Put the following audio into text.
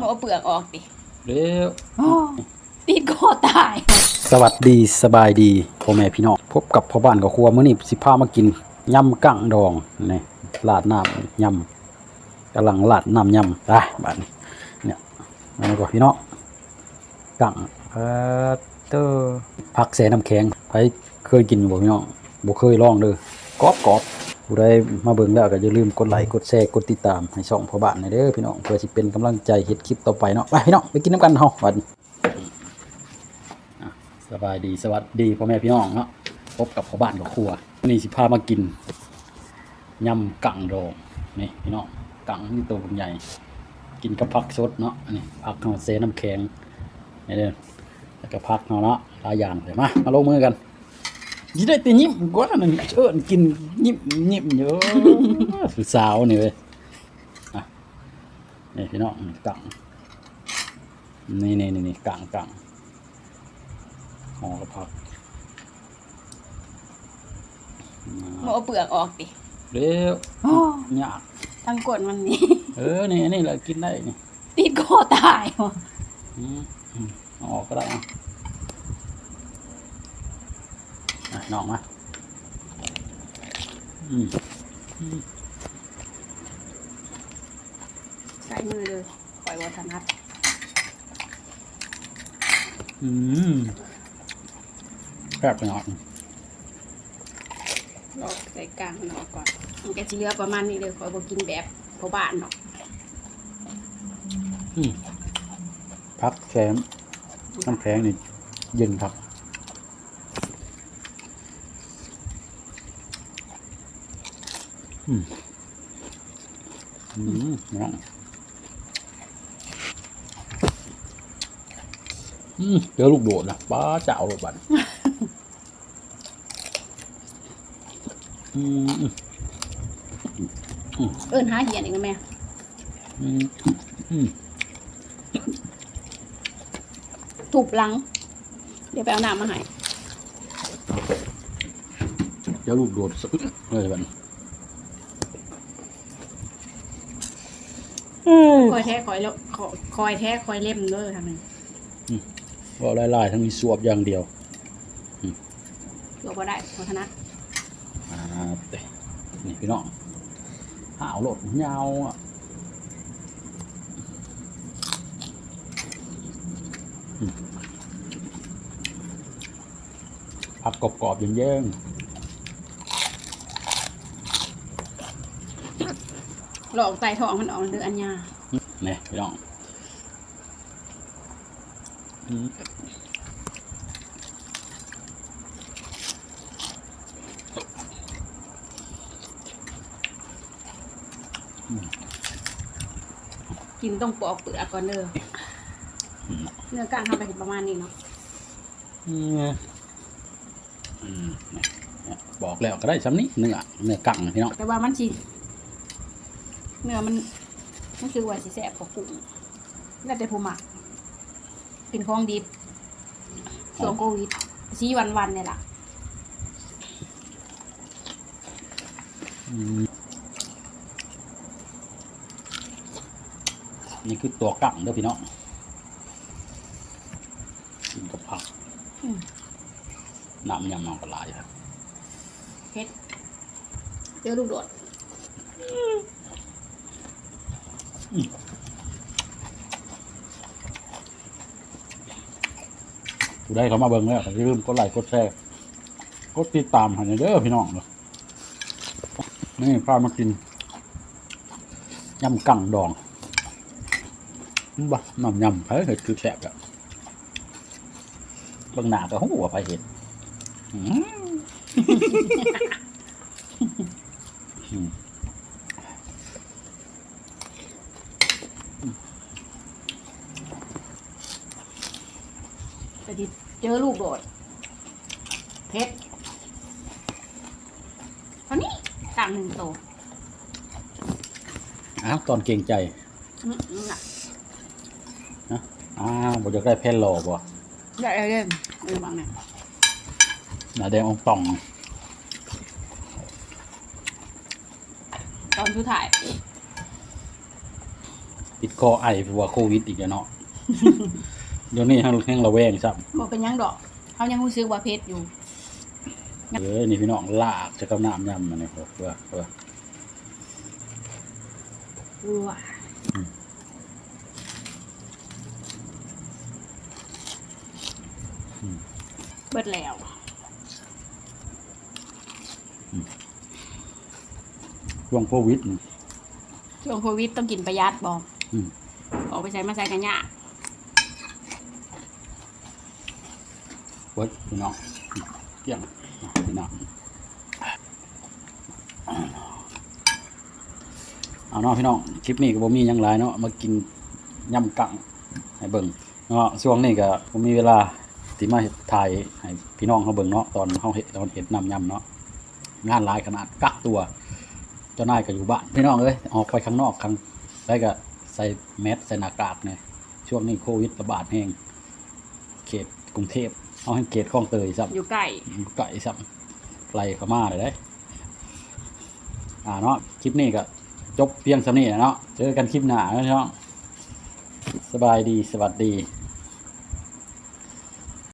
มาเอาเปลือกออกดิเร็วติดคอตาย สวัสดีสบายดีพ่อแม่พี่น้องพบกับพ่อบ้านกับครัวมื้อนี้สิพามากินยำกั้งดองนี่ลาดน้ำยำกำลังลาดน้ำยำได้บัดนี้เนี่ยมาก่อนพี่น้องกั้งเออเตอผักแสน้ำแข็งใครเคยกินอยู่บ่พี่น้องบ่เคยลองเด้อกรอบกรอบ ผู้ใดมาเบิ่งแล้วก็อย่าลืมกดไลค์กดแชร์กดติดตามให้ช่องพ่อบ้านหน่อยเด้อพี่น้องเพื่อสิเป็นกำลังใจเฮ็ดคลิปต่อไปเนาะไปพี่น้องไปกินน้ำกันเฮาบัดนี้สบายดีสวัสดีพ่อแม่พี่น้องเนาะพบกับพ่อบ้านกับครัววันนี้สิพามากินยำกังดองนี่พี่น้องกังนี่ตัวใหญ่ กินกับผักสดเนาะนนี้ผักเฮาเซน้ำแข็งนี่เด้อแล้วก็ผักเฮาเนาะหลายอย่างเลยมามาลงมือกัน ยี่ได้แต่ยิ้มกว่านั่นเอิ้นกินยิ้มยิ้มเยอะคือสาวนี่เว้ยอะนี่พี่น้องกังนี่นี่นี่นี่กังกังห่อกระพักมาเอาเปลือกออกดิเร็วยากทั้งกดมันนี่เออนี่นี่แหละกินได้นี่ติดคอตายวะอืมอืมเอาออกก็ได้อะอะ น้องมาอืมใช้มือเลยปล่อยวัฒนัดอืมแซ่บไปหน่อยลอกใส่กลางมันออกก่อนมันก็จะเหลือประมาณนี้เลยคอยบอกกินแบบพอบ้านเนาะอืมพักแคมน้ำแข็งนี่เย็นครับ อืมอืมน้องอืมเจอลูกโดดนะป้าเจ้าลูกบันอืมอืมเอิ้นหาเหียนอีกนะแม่อืมอืมถูบหลัง เดี๋ยวไปเอาน้ำมาให้ เจอลูกโดดสักเลยบัน คอยแท้คอยแล้วคอยคอยแท้คอยเล่มเลยทางนึงว่าลายๆทั้งมีสวบอย่างเดียวตัวก็ได้วัฒนัดอ่าเตะนี่พี่น้องหาวโหลดยาวอะอืมผักกรอบๆเยิ้ม หลอกไตท้องมันออกเดืออันยาๆนี่พี่น้องอืมกินต้องปอกเปลือกก่อนเด้อเนื้อกลางทำไปถึงประมาณนี้เนาะอืมอืมนี่เนี่ยบอกแล้วก็ได้ซ้ำนี้เนื้อเนื้อกังพี่น้องแต่ว่ามันสิ เนื้อมันมันคือว่าสิแสบกว่ากุ้งแล้วแต่ผู้หมักเป็นของดิบช่วงโควิดสีวันวันๆเนี่ยล่ะอืมนี่คือตัวกังเด้อพี่น้องกินกับผักอืมน้ำยำน้ำปลาไหลายครับเฮ็ดเจอลูกโดด ผู้ได้เขามาเบิ่งแล้วอย่าลืมกดไลค์กดแชร์กดติดตามให้หน่อยเด้อพี่น้องเด้อนี่พามากินยำกั่งดองบ้าน้ำยำไผเห็ดคือแซ่บอะบิ่งหน้าก็หูว่าไผเห็ดอืม แต่ดิเจอลูกโดดเฮ็ดเท่านี้ต่างหนึ่งโตอ้าวตอนเก่งใจอืมอืมน่ะอ้าวบ่จะได้แผ่นหล่อบ่ได้เลยเด้อเออบางเนี่ยหน้าแดงอองตอง ตอนสุดท้ายตติดคอไอเพราะว่าโควิดอีกแล้วเนาะ เดี๋ยวนี้แห้งแห้งระแวงซับบอกเป็นหยังดอกเขายังรู้สึกว่าเพชรอยู่เอ้ยนี่พี่น้องลากจะกับน้ำยำมันนี่เพื่อเพื่อว้าอืมอืมเบิดแล้ว ช่วงโควิดนี่ ช่วงโควิดต้องกินประหยัดบอกอืม ออกไปใช้มาใส่กันยาก เวิร์ดพี่น้องเกี่ยงพี่น้องเอาเนาะพี่น้องคลิปนี้ก็บ่มียังหลายเนาะมากินยำกังให้เบิ่งเนาะช่วงนี้ก็บ่มีเวลาที่มาถ่ายให้พี่น้องเขาเบิ่งเนาะตอนเฮาเฮ็ดตอนเฮ็ดน้ำยำเนาะงานหลายขนาดกักตัวเจ้านายก็อยู่บ้านพี่น้องเอ้ยออกไปข้างนอกครั้งแล้วก็ใส่แมสใส่หน้ากากเนี่ยช่วงนี้โควิดระบาดแห้งเขตกรุงเทพ เอาให้เขตคลองเตยซับอยู่ใกล้ไก่ซับไล่เข้ามาเลยได้อ่าเนาะคลิปนี้ก็จบเพียงสำนี้แหละเนาะเจอกันคลิปหน้าเนาะสบายดีสวัสดี